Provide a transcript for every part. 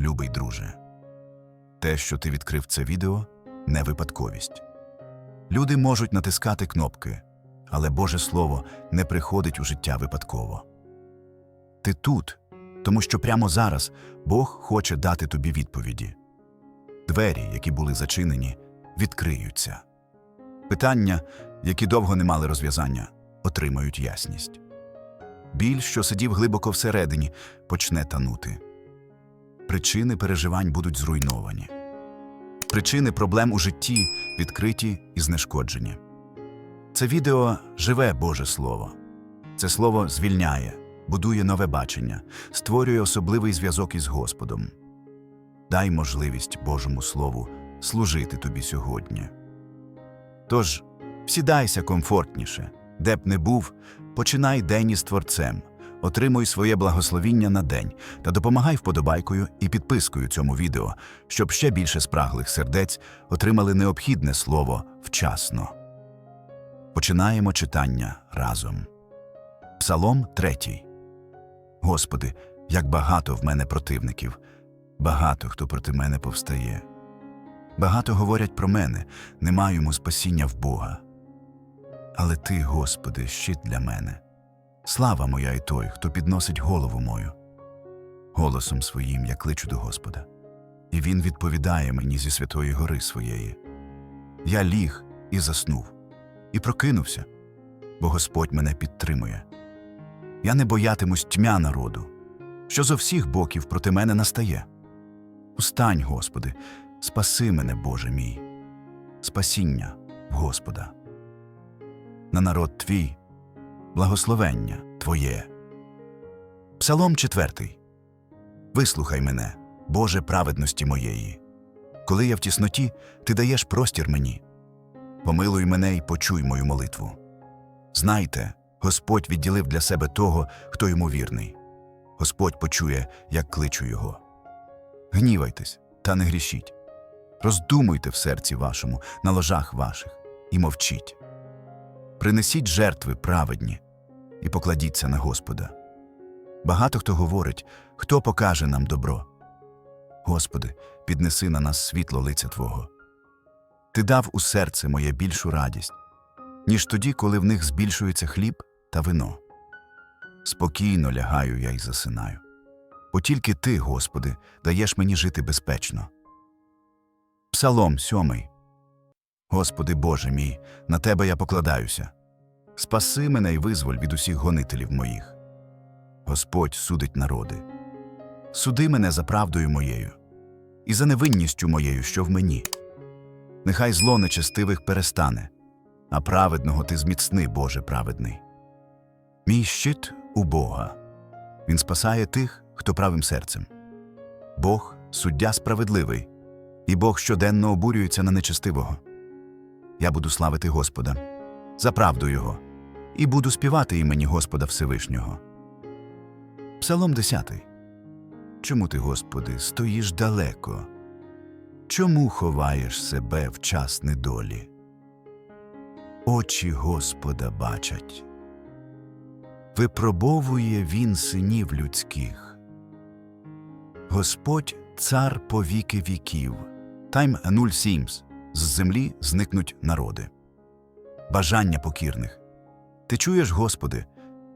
любий друже. Те, що ти відкрив це відео, не випадковість. Люди можуть натискати кнопки, але Боже Слово не приходить у життя випадково. Ти тут, тому що прямо зараз Бог хоче дати тобі відповіді. Двері, які були зачинені, відкриються. Питання, які довго не мали розв'язання, отримають ясність. Біль, що сидів глибоко всередині, почне танути. Причини переживань будуть зруйновані. Причини проблем у житті відкриті і знешкоджені. Це відео живе Боже Слово. Це слово звільняє, будує нове бачення, створює особливий зв'язок із Господом. Дай можливість Божому Слову служити тобі сьогодні. Тож, сідайся комфортніше, де б не був, починай день із Творцем, отримуй своє благословіння на день та допомагай вподобайкою і підпискою цьому відео, щоб ще більше спраглих сердець отримали необхідне слово вчасно. Починаємо читання разом. Псалом 3. Господи, як багато в мене противників, багато хто проти мене повстає. Багато говорять про мене, не маю йому спасіння в Бога. Але Ти, Господи, щит для мене. Слава моя і той, хто підносить голову мою. Голосом своїм я кличу до Господа, і Він відповідає мені зі святої гори своєї. Я ліг і заснув, і прокинувся, бо Господь мене підтримує. Я не боятимусь тьмя народу, що зо всіх боків проти мене настає. Устань, Господи, спаси мене, Боже мій, спасіння в Господа. На народ твій, благословення Твоє. Псалом четвертий. Вислухай мене, Боже праведності моєї. Коли я в тісноті, ти даєш простір мені. Помилуй мене і почуй мою молитву. Знайте, Господь відділив для себе того, хто йому вірний. Господь почує, як кличу його. Гнівайтесь, та не грішіть. Роздумуйте в серці вашому, на ложах ваших, і мовчіть. Принесіть жертви праведні і покладіться на Господа. Багато хто говорить, хто покаже нам добро. Господи, піднеси на нас світло лиця Твого. Ти дав у серце моє більшу радість, ніж тоді, коли в них збільшується хліб та вино. Спокійно лягаю я й засинаю. Бо тільки Ти, Господи, даєш мені жити безпечно. Псалом сьомий. Господи Боже мій, на Тебе я покладаюся. Спаси мене й визволь від усіх гонителів моїх. Господь судить народи. Суди мене за правдою моєю, і за невинністю моєю, що в мені. Нехай зло нечестивих перестане, а праведного ти зміцни, Боже праведний. Мій щит у Бога. Він спасає тих, хто правим серцем. Бог суддя справедливий, і Бог щоденно обурюється на нечестивого. Я буду славити Господа за правду Його, і буду співати імені Господа Всевишнього. Псалом 10. Чому ти, Господи, стоїш далеко? Чому ховаєш себе в час недолі? Очі Господа бачать. Випробовує він синів людських. Господь цар по віки віків. Тайм 07. З землі зникнуть народи. Бажання покірних. Ти чуєш, Господи,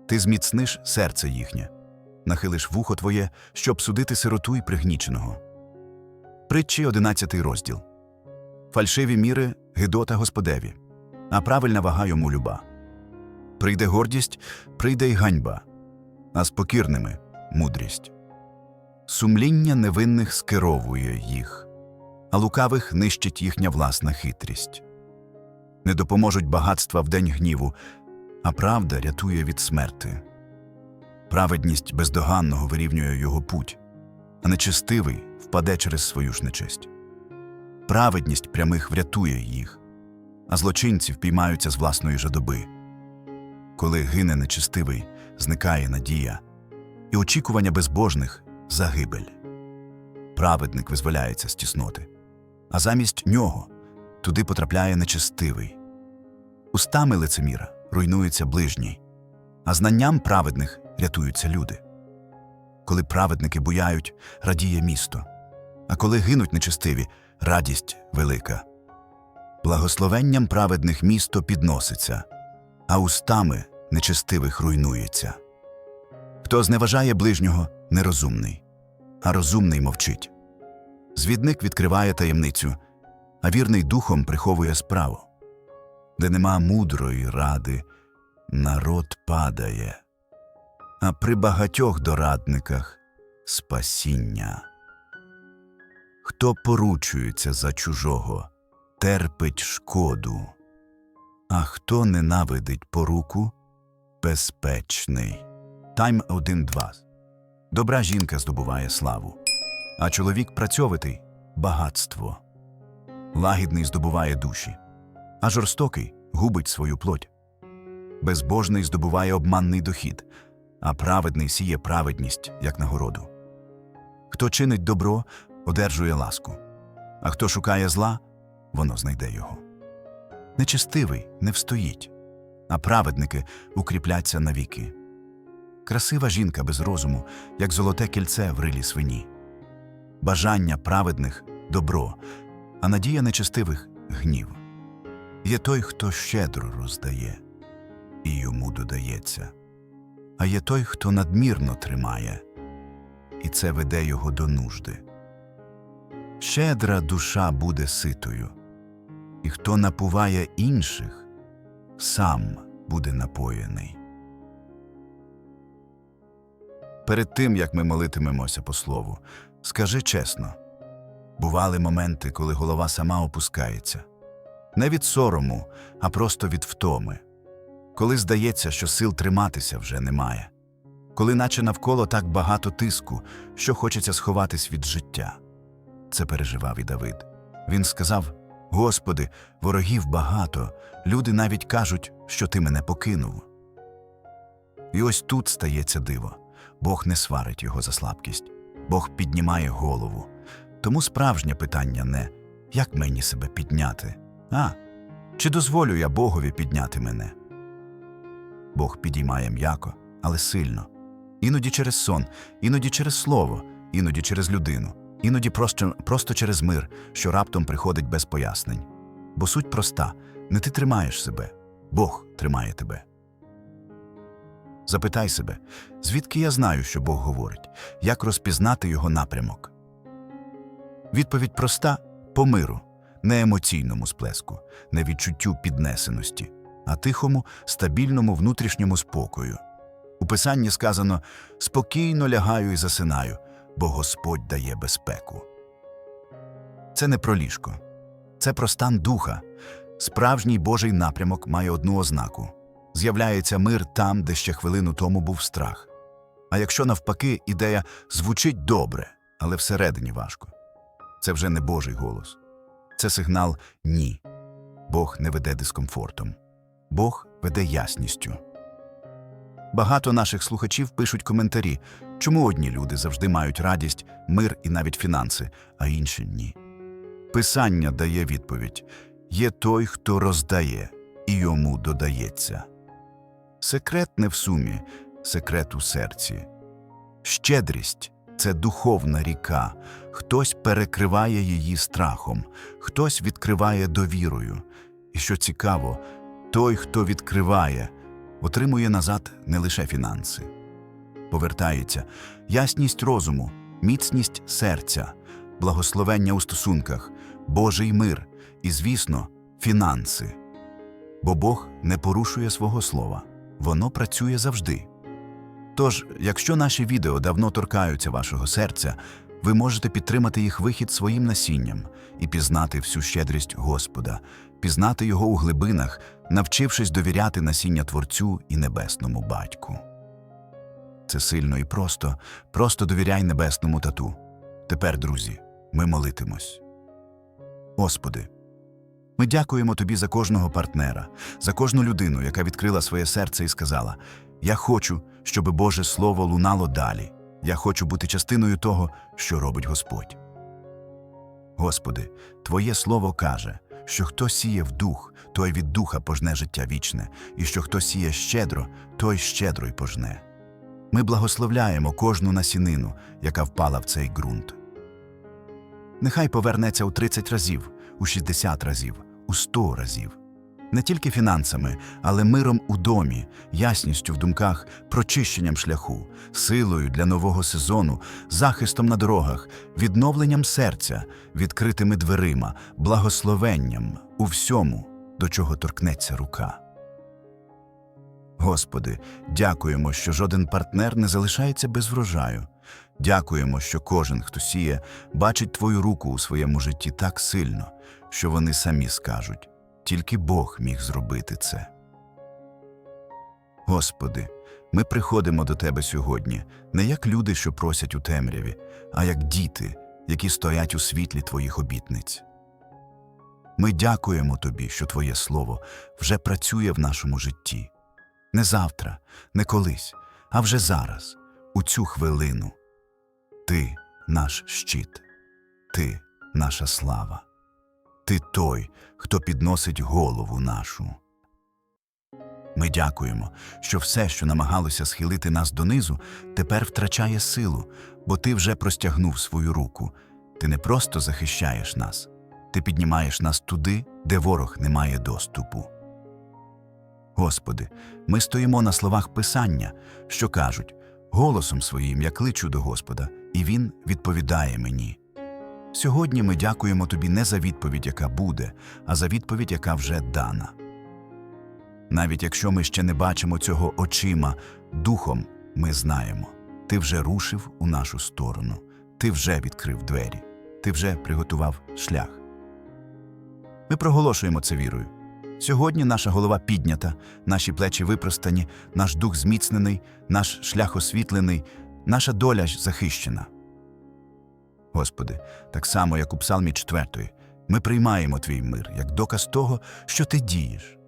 ти зміцниш серце їхнє, нахилиш вухо твоє, щоб судити сироту й пригніченого. Притчі 11 розділ. Фальшиві міри Гидота Господеві, а правильна вага йому люба. Прийде гордість, прийде й ганьба, а з покірними мудрість. Сумління невинних скеровує їх, а лукавих нищить їхня власна хитрість. Не допоможуть багатства в день гніву, а правда рятує від смерти. Праведність бездоганного вирівнює його путь, а нечестивий впаде через свою ж нечесть. Праведність прямих врятує їх, а злочинці впіймаються з власної жадоби. Коли гине нечестивий, зникає надія, і очікування безбожних загибель. Праведник визволяється з тісноти, а замість нього туди потрапляє нечестивий. Устами лицеміра руйнується ближній, а знанням праведних рятуються люди. Коли праведники буяють, радіє місто, а коли гинуть нечестиві, радість велика. Благословенням праведних місто підноситься, а устами нечестивих руйнується. Хто зневажає ближнього, нерозумний, а розумний мовчить. Звідник відкриває таємницю, а вірний духом приховує справу. Де нема мудрої ради, народ падає, а при багатьох дорадниках спасіння. Хто поручується за чужого, терпить шкоду, а хто ненавидить поруку, безпечний. Тайм 1-2. Добра жінка здобуває славу, а чоловік працьовитий багатство. Лагідний здобуває душі, а жорстокий губить свою плоть. Безбожний здобуває обманний дохід, а праведний сіє праведність, як нагороду. Хто чинить добро, одержує ласку, а хто шукає зла, воно знайде його. Нечестивий не встоїть, а праведники укріпляться навіки. Красива жінка без розуму, як золоте кільце в рилі свині. Бажання праведних добро, а надія нечестивих гнів. Є той, хто щедро роздає, і йому додається, а є той, хто надмірно тримає, і це веде його до нужди. Щедра душа буде ситою, і хто напуває інших, сам буде напоєний. Перед тим, як ми молитимемося по слову, скажи чесно бували моменти, коли голова сама опускається, не від сорому, а просто від втоми, коли здається, що сил триматися вже немає, коли наче навколо так багато тиску, що хочеться сховатись від життя. Це переживав і Давид. Він сказав: Господи, ворогів багато, люди навіть кажуть, що ти мене покинув. І ось тут стається диво. Бог не сварить його за слабкість, Бог піднімає голову. Тому справжнє питання не як мені себе підняти, а чи дозволю я Богові підняти мене? Бог підіймає м'яко, але сильно. Іноді через сон, іноді через слово, іноді через людину, іноді просто, просто через мир, що раптом приходить без пояснень. Бо суть проста не ти тримаєш себе, Бог тримає тебе. Запитай себе, звідки я знаю, що Бог говорить, як розпізнати його напрямок. Відповідь проста по миру, не емоційному сплеску, не відчуттю піднесеності, а тихому, стабільному внутрішньому спокою. У писанні сказано спокійно лягаю і засинаю, бо Господь дає безпеку. Це не про ліжко, це про стан духа. Справжній Божий напрямок має одну ознаку з'являється мир там, де ще хвилину тому був страх. А якщо навпаки ідея звучить добре, але всередині важко, це вже не Божий голос. Це сигнал ні. Бог не веде дискомфортом, Бог веде ясністю. Багато наших слухачів пишуть коментарі, чому одні люди завжди мають радість, мир і навіть фінанси, а інші ні. Писання дає відповідь є той, хто роздає, і йому додається. Секрет не в сумі, секрет у серці. Щедрість це духовна ріка, хтось перекриває її страхом, хтось відкриває довірою. І що цікаво, той, хто відкриває, отримує назад не лише фінанси. Повертається ясність розуму, міцність серця, благословення у стосунках, Божий мир і, звісно, фінанси. Бо Бог не порушує свого слова, воно працює завжди. Тож, якщо наші відео давно торкаються вашого серця, ви можете підтримати їх вихід своїм насінням і пізнати всю щедрість Господа, пізнати його у глибинах, навчившись довіряти насіння Творцю і Небесному Батьку. Це сильно і просто, просто довіряй небесному тату. Тепер, друзі, ми молитимось. Господи, ми дякуємо Тобі за кожного партнера, за кожну людину, яка відкрила своє серце і сказала: Я хочу, щоб Боже Слово лунало далі. Я хочу бути частиною того, що робить Господь. Господи, Твоє Слово каже, що хто сіє в дух, той від духа пожне життя вічне, і що хто сіє щедро, той щедро й пожне. Ми благословляємо кожну насінину, яка впала в цей ґрунт. нехай повернеться у 30 разів, у 60 разів, у 100 разів. Не тільки фінансами, але миром у домі, ясністю в думках, прочищенням шляху, силою для нового сезону, захистом на дорогах, відновленням серця, відкритими дверима, благословенням у всьому, до чого торкнеться рука. Господи, дякуємо, що жоден партнер не залишається без врожаю. Дякуємо, що кожен, хто сіє, бачить Твою руку у своєму житті так сильно, що вони самі скажуть тільки Бог міг зробити це. Господи, ми приходимо до Тебе сьогодні не як люди, що просять у темряві, а як діти, які стоять у світлі Твоїх обітниць. Ми дякуємо Тобі, що Твоє Слово вже працює в нашому житті. Не завтра, не колись, а вже зараз, у цю хвилину. Ти наш щит, ти наша слава, ти той, хто підносить голову нашу. Ми дякуємо, що все, що намагалося схилити нас донизу, тепер втрачає силу, бо ти вже простягнув свою руку. Ти не просто захищаєш нас, ти піднімаєш нас туди, де ворог не має доступу. Господи, ми стоїмо на словах Писання, що кажуть голосом своїм я кличу до Господа, і Він відповідає мені. Сьогодні ми дякуємо Тобі не за відповідь, яка буде, а за відповідь, яка вже дана. Навіть якщо ми ще не бачимо цього очима, духом ми знаємо. Ти вже рушив у нашу сторону, ти вже відкрив двері, ти вже приготував шлях. Ми проголошуємо це вірою. Сьогодні наша голова піднята, наші плечі випростані, наш дух зміцнений, наш шлях освітлений, наша доля захищена. Господи, так само, як у Псалмі 4, ми приймаємо Твій мир як доказ того, що Ти дієш.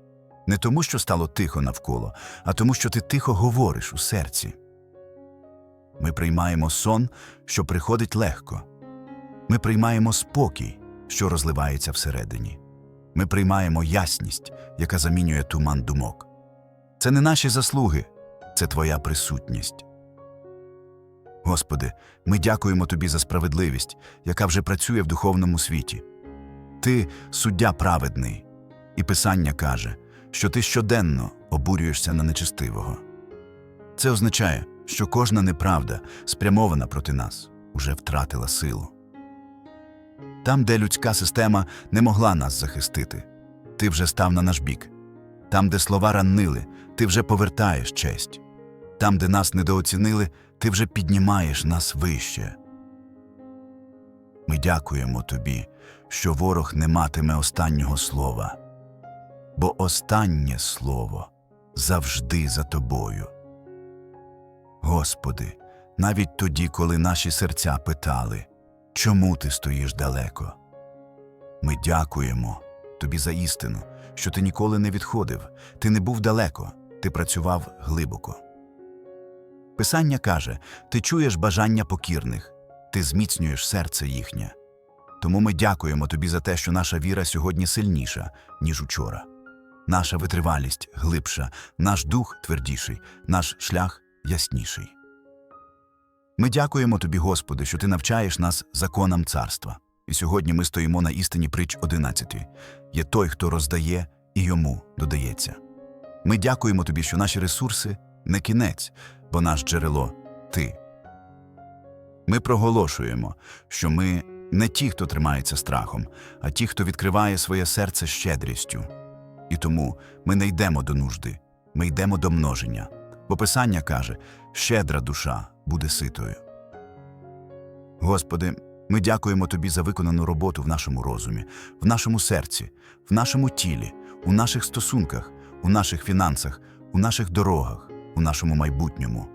Не тому, що стало тихо навколо, а тому, що ти тихо говориш у серці. Ми приймаємо сон, що приходить легко. Ми приймаємо спокій, що розливається всередині. Ми приймаємо ясність, яка замінює туман думок. Це не наші заслуги, це Твоя присутність. Господи, ми дякуємо Тобі за справедливість, яка вже працює в духовному світі. Ти суддя праведний, і Писання каже, що ти щоденно обурюєшся на нечестивого. Це означає, що кожна неправда, спрямована проти нас, уже втратила силу. Там, де людська система не могла нас захистити, ти вже став на наш бік. Там, де слова ранили, ти вже повертаєш честь. Там, де нас недооцінили, ти вже піднімаєш нас вище. Ми дякуємо тобі, що ворог не матиме останнього слова, бо останнє слово завжди за тобою. Господи, навіть тоді, коли наші серця питали, чому ти стоїш далеко? Ми дякуємо тобі за істину, що ти ніколи не відходив, ти не був далеко, ти працював глибоко. Писання каже: ти чуєш бажання покірних, ти зміцнюєш серце їхнє. Тому ми дякуємо тобі за те, що наша віра сьогодні сильніша, ніж учора. Наша витривалість глибша, наш дух твердіший, наш шлях ясніший. Ми дякуємо тобі, Господи, що ти навчаєш нас законам царства. І сьогодні ми стоїмо на істині притч 11. Є той, хто роздає, і йому додається. Ми дякуємо тобі, що наші ресурси не кінець, бо наш джерело ти. Ми проголошуємо, що ми не ті, хто тримається страхом, а ті, хто відкриває своє серце щедрістю. І тому ми не йдемо до нужди, ми йдемо до множення. Бо Писання каже: щедра душа буде ситою. Господи, ми дякуємо Тобі за виконану роботу в нашому розумі, в нашому серці, в нашому тілі, у наших стосунках, у наших фінансах, у наших дорогах, у нашому майбутньому.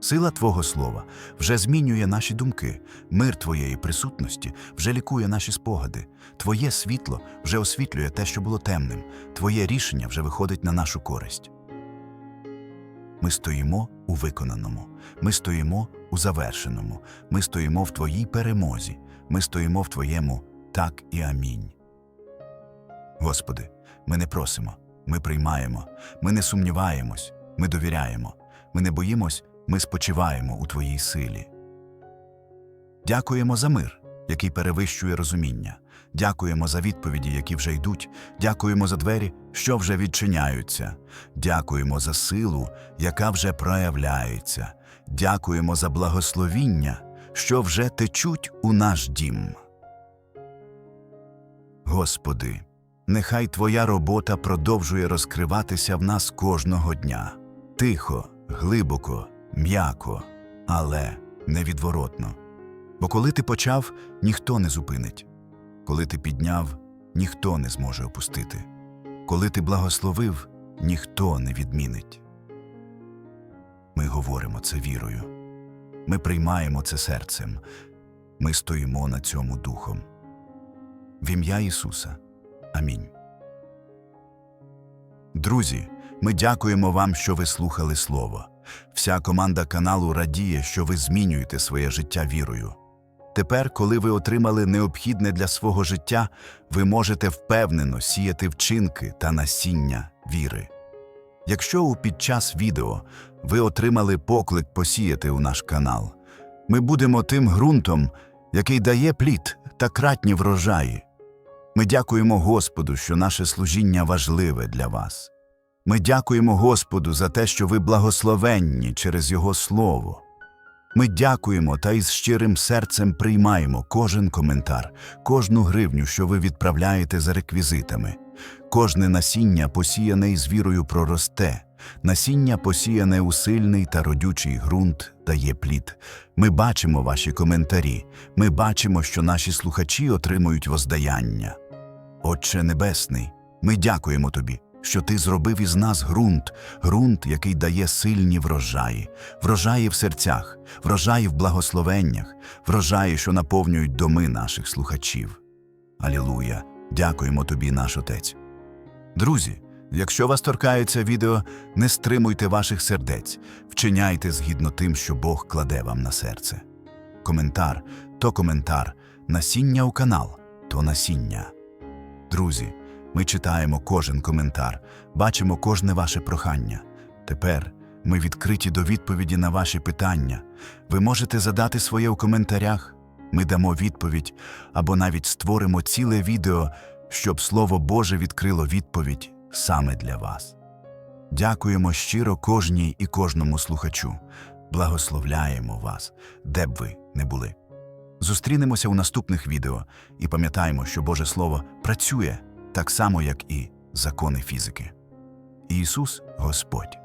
Сила Твого Слова вже змінює наші думки, мир Твоєї присутності вже лікує наші спогади, Твоє світло вже освітлює те, що було темним, Твоє рішення вже виходить на нашу користь. Ми стоїмо у виконаному, ми стоїмо у завершеному, ми стоїмо в Твоїй перемозі, ми стоїмо в Твоєму так і амінь. Господи, ми не просимо, ми приймаємо, ми не сумніваємось, ми довіряємо, ми не боїмось, ми спочиваємо у Твоїй силі. Дякуємо за мир, який перевищує розуміння. Дякуємо за відповіді, які вже йдуть. Дякуємо за двері, що вже відчиняються. Дякуємо за силу, яка вже проявляється. Дякуємо за благословіння, що вже течуть у наш дім. Господи, нехай Твоя робота продовжує розкриватися в нас кожного дня. Тихо, глибоко, м'яко, але невідворотно. Бо коли ти почав, ніхто не зупинить. Коли ти підняв, ніхто не зможе опустити. Коли ти благословив, ніхто не відмінить. Ми говоримо це вірою. Ми приймаємо це серцем. Ми стоїмо на цьому духом. В ім'я Ісуса. Амінь. Друзі, ми дякуємо вам, що ви слухали Слово. Вся команда каналу радіє, що ви змінюєте своє життя вірою. Тепер, коли ви отримали необхідне для свого життя, ви можете впевнено сіяти вчинки та насіння віри. Якщо під час відео ви отримали поклик посіяти у наш канал, ми будемо тим ґрунтом, який дає плід та кратні врожаї. Ми дякуємо Господу, що наше служіння важливе для вас. Ми дякуємо Господу за те, що ви благословенні через Його Слово. Ми дякуємо та із щирим серцем приймаємо кожен коментар, кожну гривню, що ви відправляєте за реквізитами. Кожне насіння, посіяне із вірою, проросте. Насіння, посіяне у сильний та родючий ґрунт, дає плід. Ми бачимо ваші коментарі. Ми бачимо, що наші слухачі отримують воздаяння. Отче Небесний, ми дякуємо Тобі, що Ти зробив із нас ґрунт, ґрунт, який дає сильні врожаї, врожаї в серцях, врожаї в благословеннях, врожаї, що наповнюють доми наших слухачів. Алілуя! Дякуємо Тобі, наш Отець. Друзі, якщо вас торкається відео, не стримуйте ваших сердець, вчиняйте згідно тим, що Бог кладе вам на серце. Коментар то коментар, насіння у канал то насіння. Друзі, ми читаємо кожен коментар, бачимо кожне ваше прохання. Тепер ми відкриті до відповіді на ваші питання. Ви можете задати своє у коментарях, ми дамо відповідь або навіть створимо ціле відео, щоб Слово Боже відкрило відповідь саме для вас. Дякуємо щиро кожній і кожному слухачу. Благословляємо вас, де б ви не були. Зустрінемося у наступних відео і пам'ятаємо, що Боже Слово працює так само, як і закони фізики. Ісус Господь.